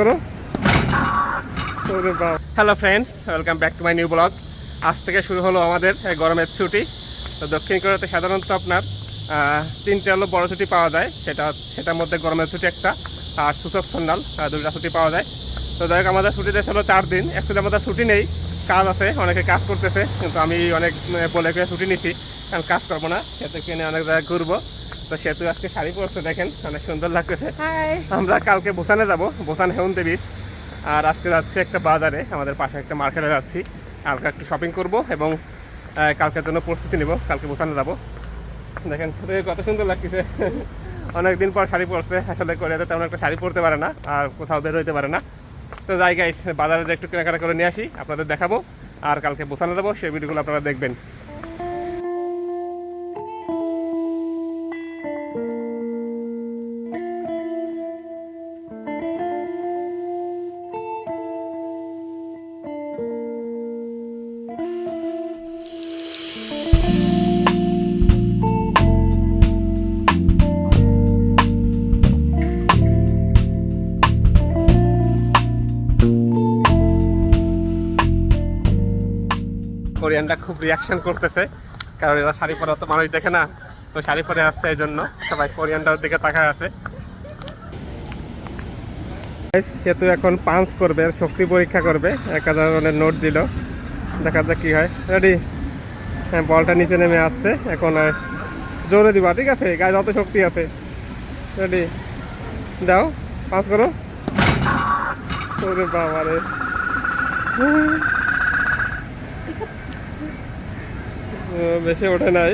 করো। Hello friends welcome back to my new blog আজ থেকে শুরু হলো আমাদের গরমের ছুটি। তো দক্ষিণ কোরিয়াতে সাধারণত আপনার তিনটে হলো বড় ছুটি পাওয়া যায়। সেটা সেটার মধ্যে গরমের ছুটি একটা, আর সূচক সন্ন্যাল দুটা ছুটি পাওয়া যায়। তো যাই হোক, আমাদের ছুটিতে ছিল চার দিন। অ্যাকচুয়ালি আমাদের ছুটি নেই, কাজ আছে, অনেকে কাজ করতেছে, কিন্তু আমি অনেক বলে ছুটি নিছি। কারণ কাজ করব না সেতু কিনে অনেক জায়গায় ঘুরবো। তো সেতু আজকে শাড়ি পরছে দেখেন অনেক সুন্দর লাগতেছে। আমরা কালকে বোসানে যাব বোসান হেউন্তে বিচ আর আজকে যাচ্ছি একটা বাজারে আমাদের পাশে একটা মার্কেটে যাচ্ছি। কালকে একটু শপিং করব এবং কালকের জন্য প্রস্তুতি নিব কালকে বোসানে যাব। দেখেন কত সুন্দর লাগতেছে। অনেকদিন পর শাড়ি পরছে আসলে কোরিয়াতে তেমন একটা শাড়ি পরতে পারে না আর কোথাও বের হইতে পারে না। তো যাই গাইস বাজারে যে একটু কেনাকাটা করে নিয়ে আসি আপনাদের দেখাবো। আর কালকে বোসানে যাব সেই ভিডিওগুলো আপনারা দেখবেন। কোরিয়ানরা খুব রিয়াকশন করতেছে, কারণ এরা শাড়ি পরা তো মানুষ দেখে না, তো শাড়ি পরে আসছে এই জন্য সবাই কোরিয়ানটার দিকে তাকায় আছে। সেতু এখন পাঞ্চ করবে, শক্তি পরীক্ষা করবে, এক হাজার নোট দিল। দেখা যাক কি হয়। রেডি হ্যাঁ বলটা নিচে নেমে আসছে, এখন জোরে দিবা, ঠিক আছে? গায়ে যত শক্তি আছে। রেডি দাও পাঁচ করো। ওরে বাবা রে বেশি ওঠে নাই।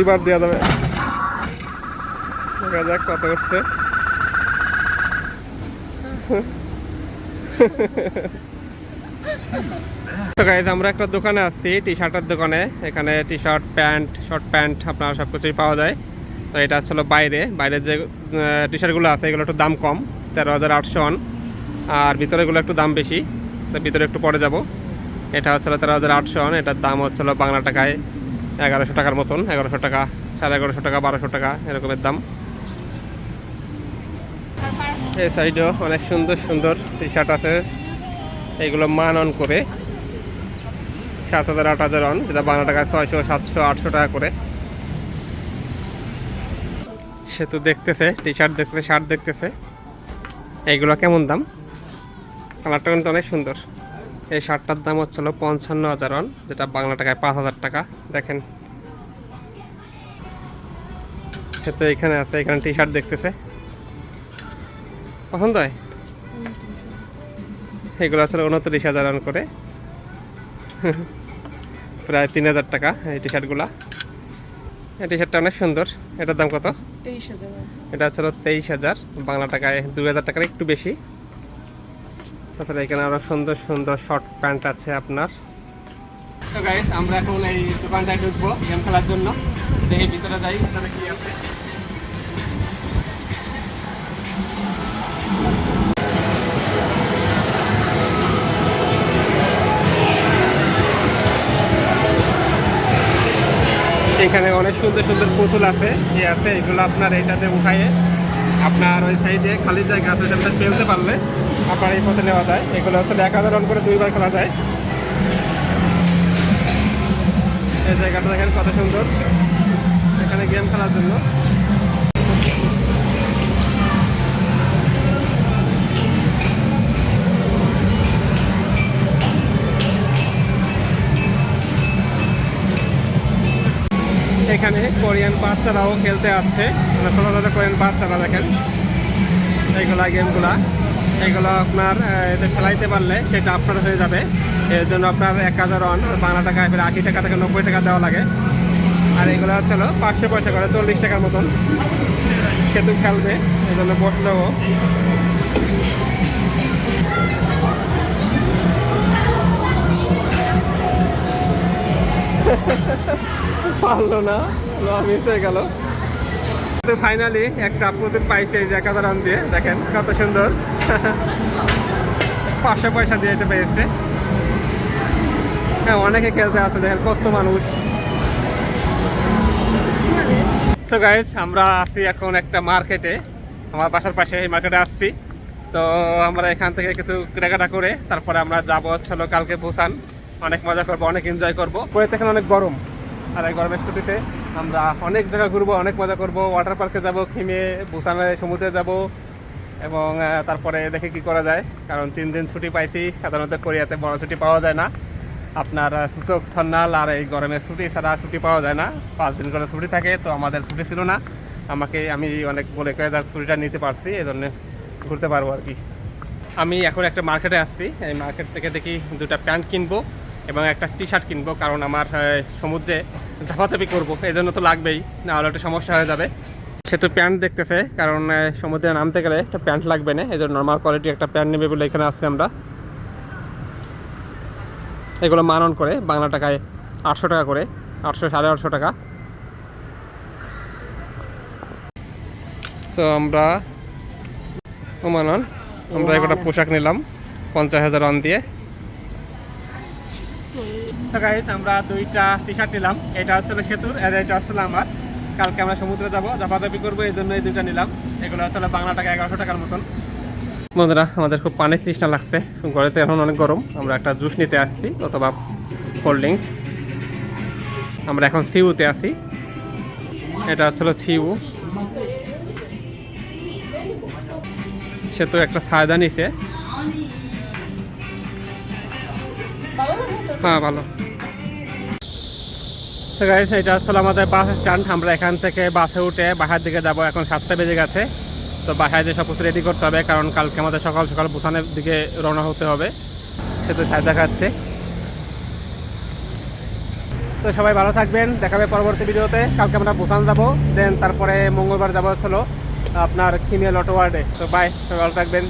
এবার দেওয়া যাবে। দেখা যাক কত তো গাইজ আমরা একটা দোকানে আসছি টি শার্টের দোকানে। এখানে T shirt pant short pant, আপনার সব কিছুই পাওয়া যায়। তো এটা হচ্ছিল বাইরে। বাইরের যে টি শার্টগুলো আছে, এগুলো একটু দাম কম, তেরো হাজার আটশো আর ভিতরেগুলো একটু দাম বেশি। তো ভিতরে একটু পরে যাব। এটা হচ্ছিল তেরো হাজার আটশো অন এটার দাম হচ্ছিল বাংলা টাকায় এগারোশো টাকার মতন, এগারোশো টাকা, সাড়ে এগারোশো টাকা, বারোশো টাকা, এরকমের দাম। এই সাইডেও অনেক সুন্দর সুন্দর টি শার্ট আছে। এইগুলো মান অন করে সাত হাজার আট হাজার অন যেটা বাংলা টাকায় ছয়শো, সাতশো, আটশো টাকা করে। সে তো দেখতেছে টি শার্ট দেখতেছে শার্ট দেখতেছে। এইগুলো কেমন দাম? কালারটা কিন্তু অনেক সুন্দর। এই শার্টটার দাম হচ্ছিল পঞ্চান্ন হাজার অন যেটা বাংলা টাকায় পাঁচ হাজার টাকা। দেখেন। সে তো এখানে আছে এখানে টি শার্ট দেখতেছে। পছন্দ হয়? এগুলো আসলে উনত্রিশ হাজার রান করে। প্রায় তিন হাজার টাকা এই টি শার্টগুলা এই টি শার্টটা অনেক সুন্দর। এটার দাম কত? তেইশ হাজার। এটা ছিল তেইশ হাজার বাংলা টাকায় দুই হাজার টাকার একটু বেশি। তাছাড়া এখানে আরও সুন্দর সুন্দর শর্ট প্যান্ট আছে আপনার। তো আমরা এখন এই দোকানটায় ঢুকবো গেম খেলার জন্য। দেখি ভিতরে যাই কি আছে। এখানে অনেক সুন্দর সুন্দর পুতুল আছে যে আছে, এগুলো আপনার এটাতে উঠাইয়ে আপনার ওই সাইডে খালি জায়গা আছে ওইটাতে ফেলতে পারলে আপনার এই পথে নেওয়া যায়। এগুলো হচ্ছে এক হাজার রান করে দুইবার খেলা যায়। এই জায়গাটা দেখেন কত সুন্দর। এখানে গেম খেলার জন্য। কোরিয়ান বাচ্চারাও খেলতে আসছে। মানে ছোটো ছোটো কোরিয়ান বাচ্চারা দেখেন। এইগুলা গেমগুলা। এইগুলো আপনার এতে খেলাইতে পারলে সেটা আপনার হয়ে যাবে। এর জন্য আপনার এক হাজার অন বাংলা টাকা ফের আশি টাকা থেকে নব্বই টাকা দেওয়া লাগে। আর এগুলো হচ্ছে হলো পাঁচশো পয়সা করে, চল্লিশ টাকার মতন। সেতু খেলবে এই জন্য বসলেও পারল না মিস হয়ে গেল। তো ফাইনালি একটা প্রদীপ পাইছে এই যে এক হাজার দিয়ে, দেখেন কত সুন্দর। পাঁচশো পয়সা দিয়ে এটা পেয়েছে। হ্যাঁ অনেকে খেলতে আসে দেখেন কত মানুষ। তো গাইজ আমরা আছি এখন একটা মার্কেটে আমার বাসার পাশে এই মার্কেটে আসছি। তো আমরা এখান থেকে কিছু কেনাকাটা করে তারপরে আমরা যাব হচ্ছে কালকে বুসান অনেক মজা করব, অনেক এনজয় করব। পরে তো এখানে অনেক গরম। আর এই গরমের ছুটিতে আমরা অনেক জায়গা ঘুরবো, অনেক মজা করব। ওয়াটার পার্কে যাব খিমে বুসানে সমুদ্রে যাব এবং তারপরে দেখে কি করা যায়। কারণ তিন দিন ছুটি পাইছি, সাধারণত কোরিয়াতে বড় ছুটি পাওয়া যায় না। আপনার সূচক সন্ন্যাল আর এই গরমের ছুটি ছাড়া ছুটি পাওয়া যায় না। পাঁচ দিন করে ছুটি থাকে, তো আমাদের ছুটি ছিল না। আমাকে, আমি অনেক বলে কয়ে তার ছুটিটা নিতে পারছি এই জন্য ঘুরতে পারব আর কি। আমি এখন একটা মার্কেটে আসছি। এই মার্কেট থেকে দেখি দুটা প্যান্ট কিনবো। এবং একটা টি শার্ট কিনবো, কারণ আমার সমুদ্রে ঝাপাঝাপি করব এই জন্য তো লাগবেই না হলে একটা সমস্যা হয়ে যাবে। সে তো প্যান্ট দেখতেছে, কারণ সমুদ্রে নামতে গেলে একটা প্যান্ট লাগবে না এই জন্য নর্মাল কোয়ালিটি একটা প্যান্ট নেবে বলে এখানে আসছি আমরা। এগুলো মানন করে, বাংলা টাকায় আটশো টাকা করে, আটশো, সাড়ে আটশো টাকা। তো আমরা মানন আমরা একটা পোশাক নিলাম, পঞ্চাশ হাজার অন দিয়ে। তো আমরা দুইটা টি শার্ট নিলাম। এটা হচ্ছে সেতুর আর এটা হচ্ছে আমার। কালকে আমরা সমুদ্রে যাব জাপাজাপি করব, এই জন্য এই দুইটা নিলাম। এগুলো হচ্ছে বাংলা টাকা এগারোশো টাকার মতন। বন্ধুরা, আমাদের খুব পানির তৃষ্ণা লাগছে। ঘরেতে এখন অনেক গরম। আমরা একটা জুস নিতে আসছি অথবা কোল্ড ড্রিঙ্কস আমরা এখন সিউতে আছি। এটা হচ্ছে সিউ। সে তো একটা সায়দা নিছে। হ্যাঁ ভালো। তো গাইস এটা হচ্ছে আমাদের বাস স্ট্যান্ড আমরা এখান থেকে বাসে উঠে বাসার দিকে যাব। এখন সাতটা বেজে গেছে। তো বাসায় যে সব কিছু রেডি করতে হবে, কারণ কালকে আমাদের সকাল সকাল বুসানের দিকে রওনা হতে হবে। সে তো সায় দেখাচ্ছে। তো সবাই ভালো থাকবেন। দেখাবে পরবর্তী ভিডিওতে। কালকে আমরা বুসান যাব। দেন তারপরে মঙ্গলবার যাব হচ্ছিল আপনার খিমিয়া লটো ওয়ার্ডে। তো বাই সবাই ভালো থাকবেন।